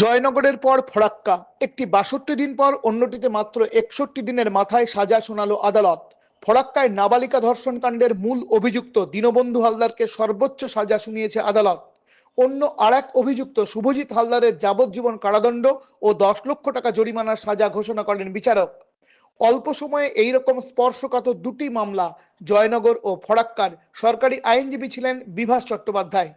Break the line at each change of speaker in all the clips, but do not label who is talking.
জয়নগরের পর ফরাক্কা একটি বাষট্টি দিন পর অন্যটিতে মাত্র একষট্টি দিনের মাথায় সাজা শোনালো আদালত। ফরাক্কায় নাবালিকা ধর্ষণ কাণ্ডের মূল অভিযুক্ত দীনবন্ধু হালদারকে সর্বোচ্চ সাজা শুনিয়েছে আদালত। অন্য আর এক অভিযুক্ত শুভজিৎ হালদারের যাবজ্জীবন কারাদণ্ড ও দশ লক্ষ টাকা জরিমানার সাজা ঘোষণা করেন বিচারক। অল্প সময়ে এইরকম স্পর্শকাতর দুটি মামলা জয়নগর ও ফরাক্কার সরকারি আইনজীবী ছিলেন বিভাস চট্টোপাধ্যায়।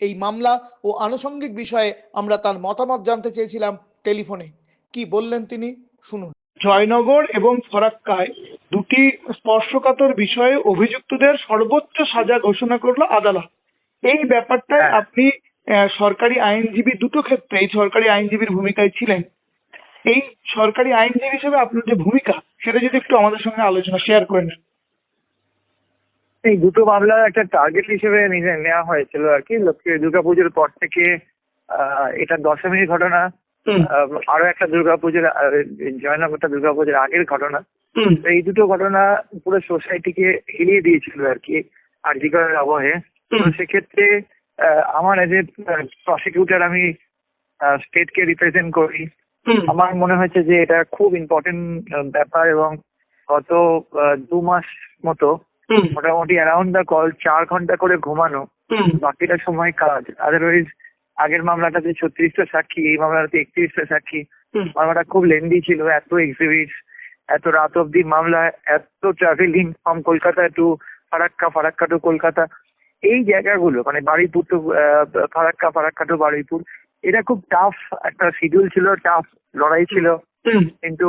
এই মামলা ও আনুষঙ্গিক বিষয়ে আমরা তার মতামত জানতে চেয়েছিলাম টেলিফোনে। কি বললেন তিনি? শুনুন। জয়নগর এবং ফরাক্কায় দুটি স্পর্শকাতর বিষয়ে অভিযুক্তদের সর্বোচ্চ সাজা ঘোষণা করল আদালত। এই ব্যাপারটায়
হ্যাঁ।
আপনি আহ, সরকারি আইনজীবী দুটো ক্ষেত্রে এই সরকারি আইনজীবীর ভূমিকায় ছিলেন। এই সরকারি আইনজীবী হিসেবে আপনার যে ভূমিকা সেটা যদি একটু আমাদের সঙ্গে আলোচনা শেয়ার করে নেন।
এই দুটো মামলার একটা টার্গেট হিসেবে নিজে নেওয়া হয়েছিল আর কি। লক্ষ্মী দুর্গাপুজোর পর থেকে এটা দশমীর ঘটনা। আরও একটা দুর্গাপুজোর জয়নগরটা দুর্গাপুজোর আগের ঘটনা। এই দুটো ঘটনা পুরো সোসাইটিকে হিলিয়ে দিয়েছিল আর কি আর্জিকরের আবহে। সেক্ষেত্রে আমার এজ এ প্রসিকিউটর আমি স্টেটকে রিপ্রেজেন্ট করি। আমার মনে হয়েছে যে এটা খুব ইম্পর্টেন্ট ব্যাপার এবং গত দু মাস মতো মোটামুটি অ্যারাউন্ড দ্য কল চার ঘণ্টা করে ঘুমানো। বাকিটা সময় কাজ। আদারওয়াইজ আগের মামলাটাতে ছত্রিশটা সাক্ষী এই মামলাটাতে একত্রিশটা সাক্ষী। মামলাটা খুব লেন্দি ছিল এত এক্সিবিট এত রাত অব্দি মামলা এত travelling from Kolkata to Farakka Farakka to Kolkata. এই জায়গাগুলো মানে বারুইপুর টু ফারাক্কা ফারাক্কা টু বারুইপুর এটা খুব টাফ একটা শিডিউল ছিল টাফ লড়াই ছিল। কিন্তু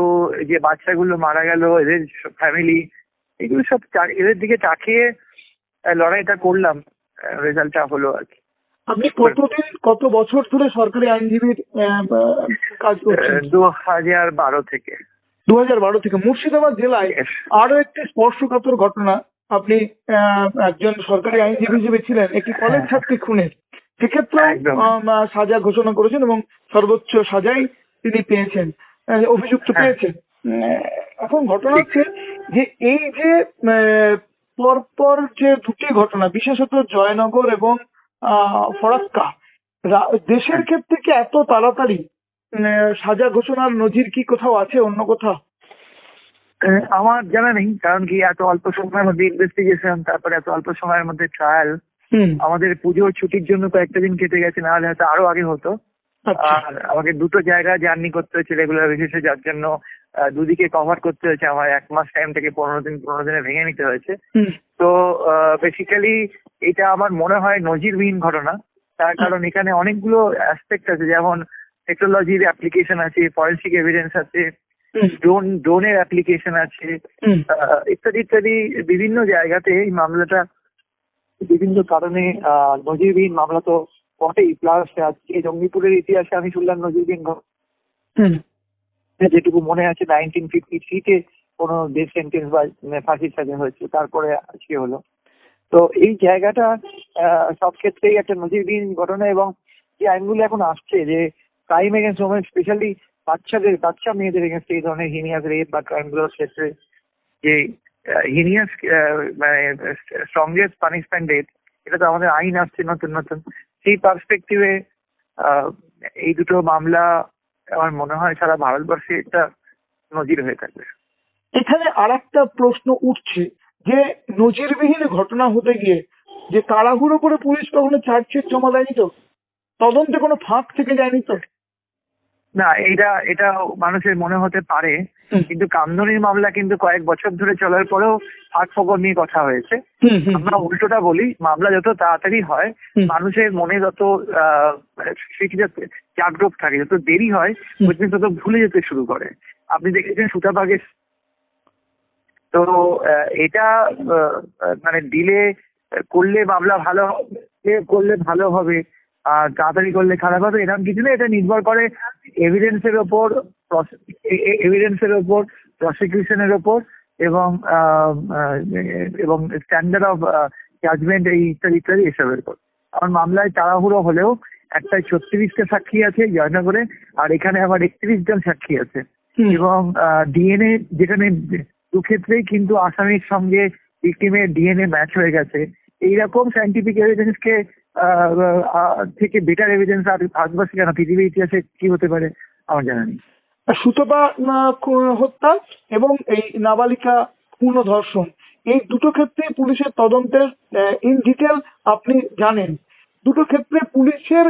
যে বাচ্চাগুলো মারা গেল এদের ফ্যামিলি এগুলো সব এদের দিকে তাকিয়ে লড়াইটা করলাম রেজাল্টটা হলো আর কি।
আপনি কতদিন কত বছর ধরে সরকারি আইনজীবীর কাজ করছেন?
দু হাজার বারো থেকে।
দু হাজার বারো থেকে মুর্শিদাবাদ জেলায় আরও একটি স্পর্শকাতর ঘটনা। আপনি একজন সরকারি আইনজীবী হিসেবে ছিলেন একটি কলেজ
হ্যাঁ।
ছাত্রী খুনের সেক্ষেত্রে। সাজা ঘোষণা করেছেন এবং সর্বোচ্চ সাজাই তিনি পেয়েছেন। অভিযুক্ত
হ্যাঁ।
পেয়েছেন। এখন ঘটনা হচ্ছে যে এই যে পরপর যে দুটি ঘটনা বিশেষত জয়নগর এবং ফরাক্কা দেশের। ক্ষেত্রে কি এত তাড়াতাড়ি সাজা ঘোষণার নজির কি কোথাও আছে অন্য কোথাও?
আমার জানা নেই কারণ কি এত অল্প সময়ের মধ্যে ইনভেস্টিগেশন তারপরে এত অল্প সময়ের মধ্যে ট্রায়াল আমাদের পুজোর ছুটির জন্য কয়েকটা দিন কেটে গেছে নাহলে হয়তো আরও আগে হতো।
আচ্ছা।
আর আমাকে দুটো জায়গা জার্নি করতে হয়েছে রেগুলার বেসিসে যার জন্য দুদিকে কভার করতে হয়েছে। আমার এক মাস টাইম থেকে পনেরো দিন পনেরো দিনে ভেঙে নিতে হয়েছে। তো বেসিক্যালি এটা আমার মনে হয় নজিরবিহীন ঘটনা। তার কারণ এখানে অনেকগুলো অ্যাসপেক্ট আছে যেমন টেকনোলজির অ্যাপ্লিকেশন আছে ফরেন্সিক এভিডেন্স আছে ড্রোন ড্রোনের অ্যাপ্লিকেশন আছে ইত্যাদি ইত্যাদি বিভিন্ন জায়গাতে এই মামলাটা বিভিন্ন কারণে নজিরবিহীন মামলা তো বটেই। প্লাস আজকে জঙ্গিপুরের ইতিহাসে আমি শুনলাম নজিরবিহীন যেটুকু মনে আছে নাইনটিন ফিফটি থ্রিতে কোনো ডেথ সেন্টেন্স বা মানে ফাঁসির সাজা হয়েছে তারপরে আজকে হলো। তো এই জায়গাটা সব ক্ষেত্রেই একটা নজিরবিহীন ঘটনা এবং যে আইনগুলো এখন আসছে যে ক্রাইম এগেন্স্ট ওমেন স্পেশালি বাচ্চাদের, বাচ্চা মেয়েদের এগেন্স্ট এই ধরনের হিনিয়াস রেপ বা ক্রাইমগুলোর ক্ষেত্রে যে হিনিয়াস মানে স্ট্রংগেস্ট পানিশমেন্ট রেট এটা তো আমাদের আইন আসছে নতুন নতুন। সেই পার্সপেক্টিভে এই দুটো মামলা আমার মনে হয় সারা ভারতবর্ষে এটা নজির হয়ে থাকবে।
এখানে আর একটা প্রশ্ন উঠছে, যে নজিরবিহীন ঘটনা হতে গিয়ে যে তাড়াহুড়ো করে পুলিশ কখনো চার্জশিট জমা দেয়নি তো? তদন্তে কোনো ফাঁক থেকে যায়নি তো?
না এটা এটা মানুষের মনে হতে পারে কিন্তু কামদনির মামলা কিন্তু কয়েক বছর ধরে চলার পরেও ফাঁক ফকর নিয়ে কথা হয়েছে। আমরা উল্টোটা বলি মামলা যত তাড়াতাড়ি হয় মানুষের মনে যত জাগ্রত থাকে যত দেরি হয়। ওই তত ভুলে যেতে শুরু করে। আপনি দেখেছেন সুতাবাগের তো এটা মানে দিলে করলে মামলা ভালো হবে করলে ভালো হবে আর তাড়াতাড়ি করলে খারাপ হবে এরকম কিছু না এটা নির্ভর করে এভিডেন্সের ওপর এভিডেন্সের ওপর প্রসিকিউশনের ওপর এবং এবং স্ট্যান্ডার্ড অফ জাজমেন্ট এই ইত্যাদি ইত্যাদি এসবের উপর আমার মামলায় তাড়াহুড়ো হলেও একটা ছত্রিশটা সাক্ষী আছে জয়নগরে আর এখানে আবার একত্রিশ জন সাক্ষী আছে। এবং ডিএনএ যেখানে দু ক্ষেত্রেই কিন্তু আসামির সঙ্গে ভিকটিমের ডিএনএ ম্যাচ হয়ে গেছে। এইরকম সাইন্টিফিক এভিডেন্স কে থেকে বেটার এভিডেন্স আর ভারতবর্ষে কেন? পৃথিবীর ইতিহাসে কি হতে পারে? আমার জানা নেই।
সুতপা হত্যা এবং এই নাবালিকা পূর্ণ ধর্ষণ এই দুটো ক্ষেত্রে পুলিশের তদন্তের ইন ডিটেল আপনি জানেন। দুটো ক্ষেত্রে পুলিশের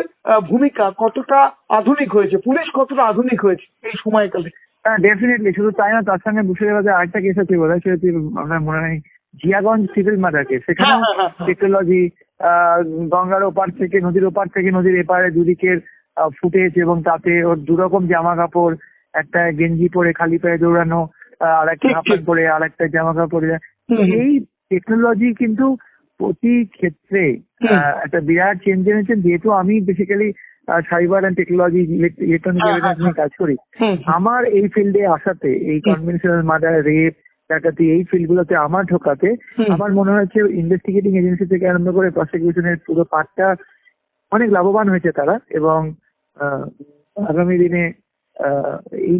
ভূমিকা কতটা আধুনিক হয়েছে পুলিশ কতটা আধুনিক হয়েছে এই সময়কালে?
হ্যাঁ ডেফিনেটলি শুধু তাই না তার সঙ্গে মুর্শিদাবাদে আরেকটা কেস আছে বোধ হয় সেটা মনে নেই? জিয়াগঞ্জ সিভিল মার্ডার কেস সেখানে। টেকনোলজি গঙ্গার ওপার থেকে নদীর ওপার থেকে নদীর এপারে দুদিকের ফুটেজ এবং তাতে ওর দুরকম জামা কাপড় একটা গেঞ্জি পরে খালি পায়ে দৌড়ানো আর একটা
ঠিক,
হাফ পরে আর একটা জামা কাপড় পরে। এই টেকনোলজি কিন্তু প্রতি ক্ষেত্রে একটা বিরাট চেঞ্জ এনেছেন যেহেতু আমি basically cyber and technology electronic কাজ করি। আমার এই ফিল্ডে আসাতে এই। কনভেনশনাল মার্ডার রেপ ডাকাতি এই ফিল্ডগুলোতে আমার ঢোকাতে আমার মনে হচ্ছে ইনভেস্টিগেটিং এজেন্সি থেকে আরম্ভ করে প্রসিকিউশনের পুরো পার্টটা অনেক লাভবান হয়েছে তারা এবং আগামী দিনে এই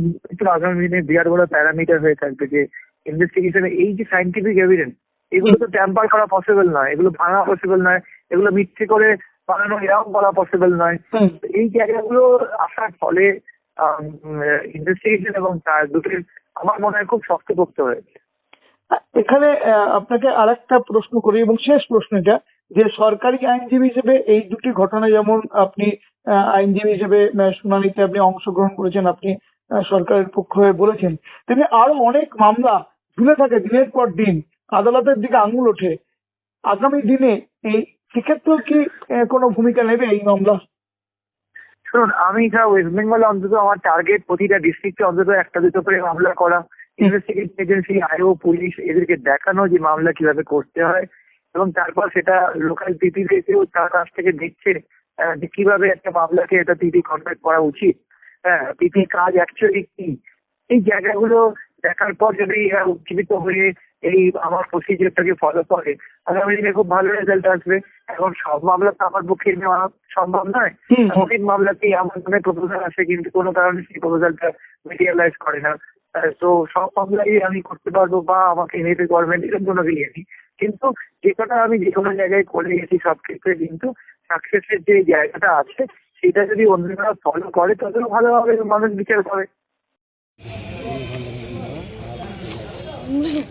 আগামী দিনে বিরাট বড় প্যারামিটার হয়ে থাকবে যে ইনভেস্টিগেশনে এই যে সাইন্টিফিক এভিডেন্স এগুলো তো ট্যাম্পার করা পসিবল নয় এগুলো ভাঙা পসিবল নয় এগুলো মিথ্যে করে বানানো এরকম করা পসিবল নয়। এই জায়গাগুলো আসার ফলে ইনভেস্টিগেশন এবং তার দুটোর আমার মনে হয় খুব শক্ত শক্তপোক্ত হয়েছে।
এখানে আপনাকে আরেকটা প্রশ্ন করি এবং শেষ প্রশ্ন এটা, যে সরকারি আইনজীবী হিসেবে এই দুটি ঘটনা যেমন আপনি আইনজীবী হিসেবে শুনানিতে আপনি অংশগ্রহণ করেছেন, আপনি সরকারের পক্ষ হয়ে বলেছেন, তেমনি আরও অনেক মামলা ঝুলে থাকে দিনের পর দিন, আদালতের দিকে আঙুল ওঠে। আগামী দিনে এই সেক্ষেত্রেও কি কোনো ভূমিকা নেবে এই মামলা?
শুনুন, আমি যা ওয়েস্ট বেঙ্গলে অন্তত আমার টার্গেট প্রতিটা ডিস্ট্রিক্টে অন্তত একটা দুটো করে মামলা করা ইনভেস্টিগেশন এজেন্সি আইও পুলিশ এদেরকে দেখানো যে মামলা কীভাবে করতে হয় এবং তারপর সেটা লোকাল পিপি থেকেও তার কাছ থেকে দেখছে যে কীভাবে একটা মামলাকে এটা পিপি কন্ট্যাক্ট করা উচিত। হ্যাঁ পিপি কাজ অ্যাকচুয়ালি কি? এই জায়গাগুলো দেখার পর যদি এরা উজ্জীবিত হয়ে এই আমার প্রসিজিওরটাকে ফলো করে আগামী দিনে খুব ভালো রেজাল্ট আসবে। এখন সব মামলা তো আমার পক্ষে নেওয়া সম্ভব নয়। অনেক মামলাতেই আমার মনে প্রপোজাল আসে কিন্তু কোনো কারণে সেই প্রপোজালটা মেটেরিয়ালাইজ করে না। তো সব মামলাই আমি করতে পারব বা আমাকে এনে গভর্নমেন্ট এরকম কোনো নেই। কিন্তু যে কটা আমি যে কোনো জায়গায় করে গেছি সব ক্ষেত্রে কিন্তু সাকসেসের যে জায়গাটা আছে সেটা যদি অন্যরা ফলো করে ততও ভালোভাবে মানুষ বিচার করে। ধরে